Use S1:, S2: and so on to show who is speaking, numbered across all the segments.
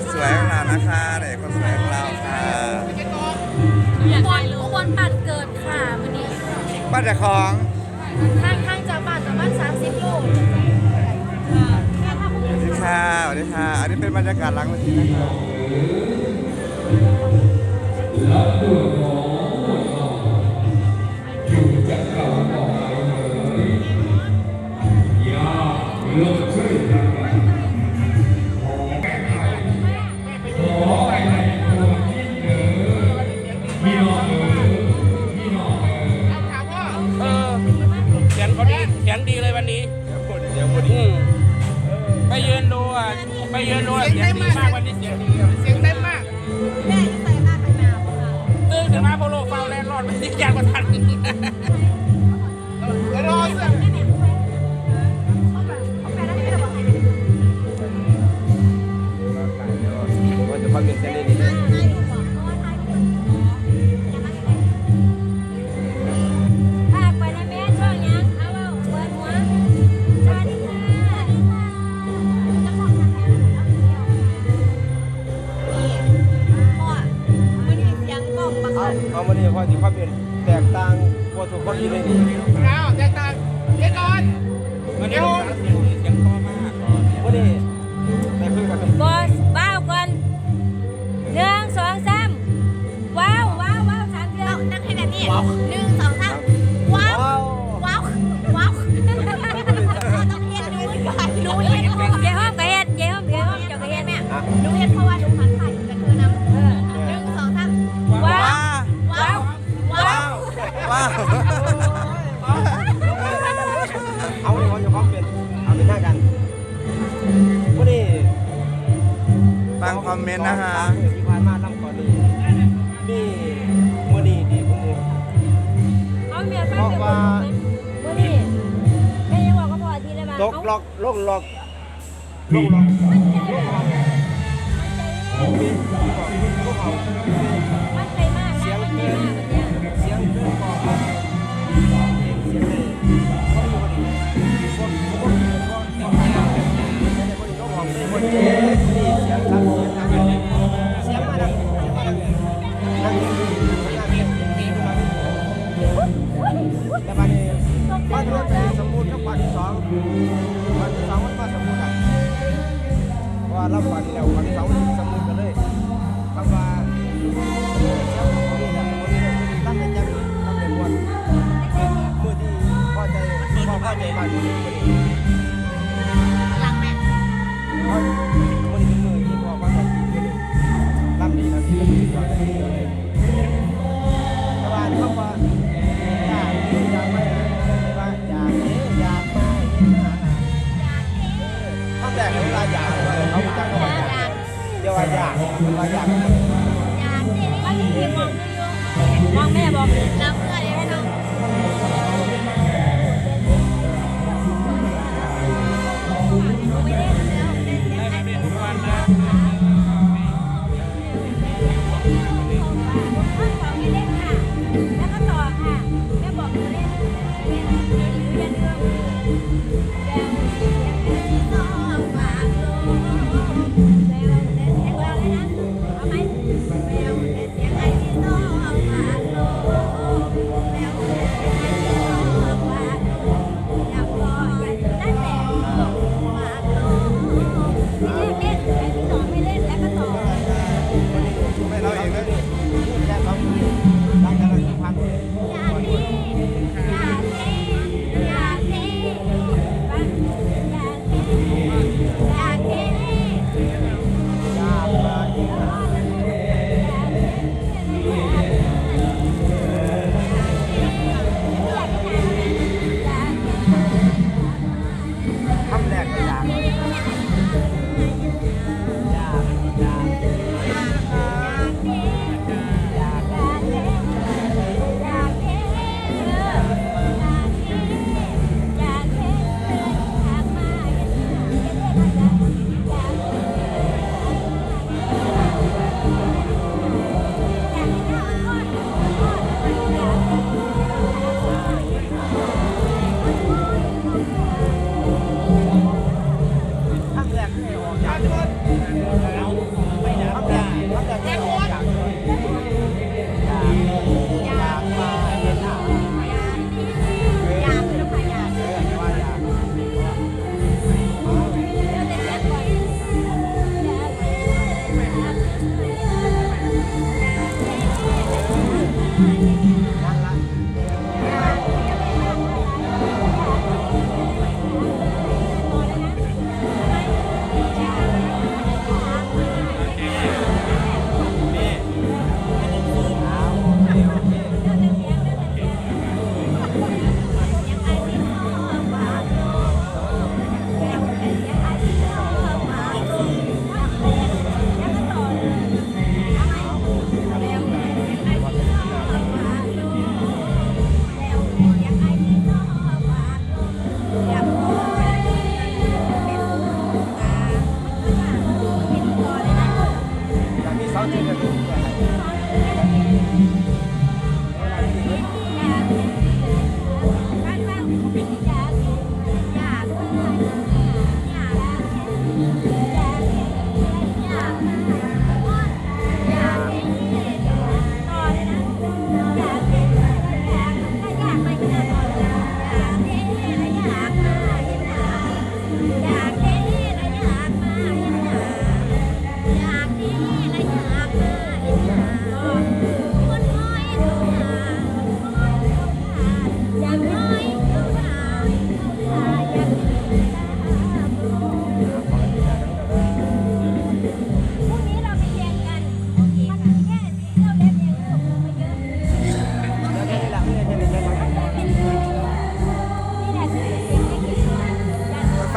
S1: นสวยของเรานะคะเด็กคนสวยของเราค่ะ
S2: อยากไปรู้วันปั่นเกิดค่ะวันนี้
S1: บ้านแต่ของ
S2: ทางทางจากบ้านประมาณ30โลแค่ถ้า
S1: สวัสดีค่ะสวัสดีค่ะ อันนี้เป็นบรรยากาศหลังเวทีนะคะ
S3: ติดยางประทัน
S2: แต
S4: กต่างกว่าทุกคนที่ในนี้
S3: เอาแตกต่างเดี๋ยวก่อนวันนี้ลูกสาวเสียงดีเสียงพอมาก
S4: วันนี้ได้คุยกัน
S2: บอ ว้าเอา
S4: ในความที่ความเป็นเอาเป็นหน้ากันวันนี้
S1: ฟังคอมเมนต์นะคะ
S4: ที่ผ่านมาทำก่อนนี้นี่มื่อนี้ดีกว่าหมู่
S2: เอาเมียฟังเดี๋ยวคนมื้อนี้แม่ยังบอกกับพ่ออาทีได้บ้า
S4: ตกล็อกลงล็อกลงล็อกล็อกมั
S2: นใจมากนะมันใจมากเสี
S4: ยงเกเสียงเลยคน ว่ารับบ้านแล้วบ้านที่สองสมุ พ่อพ่อใจมาอยู่ที่นี่
S2: หลังแม่
S4: เพราะเมื่อที่มือที่พ่อพ่อใจที่นี่ตั้งดีนะที่นี่ก่อนแต่ว่าเขาว่าอยากอยากไปว่าอยากอยากมาเขาแต่เวลาอยากเขาจะเขาว่าอยากเดี๋ยวว่าอยากว่า อยาก
S2: อยากนี่มันมีมองดูอยู่มองแม่บอกน้ำเพื่อนให้น้อง
S3: Thank. Thank you.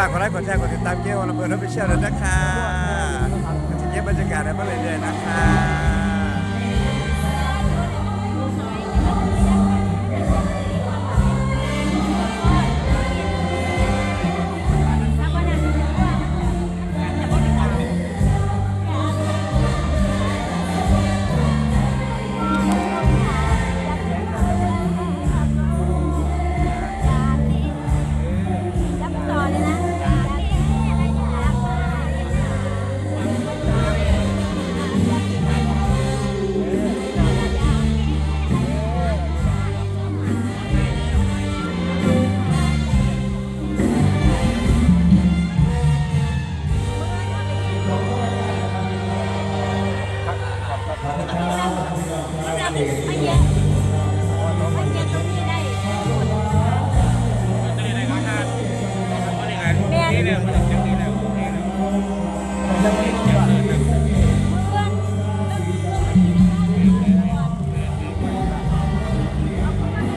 S3: าก
S2: ก
S5: ดไล
S6: ค์
S1: กดแชร์กดติดตามเกี่ยวกับอำเภอรับผิดชอบด้วยนะคะจะเก็บบรรยากาศได้เมื่อไร
S6: เลยนะ
S2: คะ nhé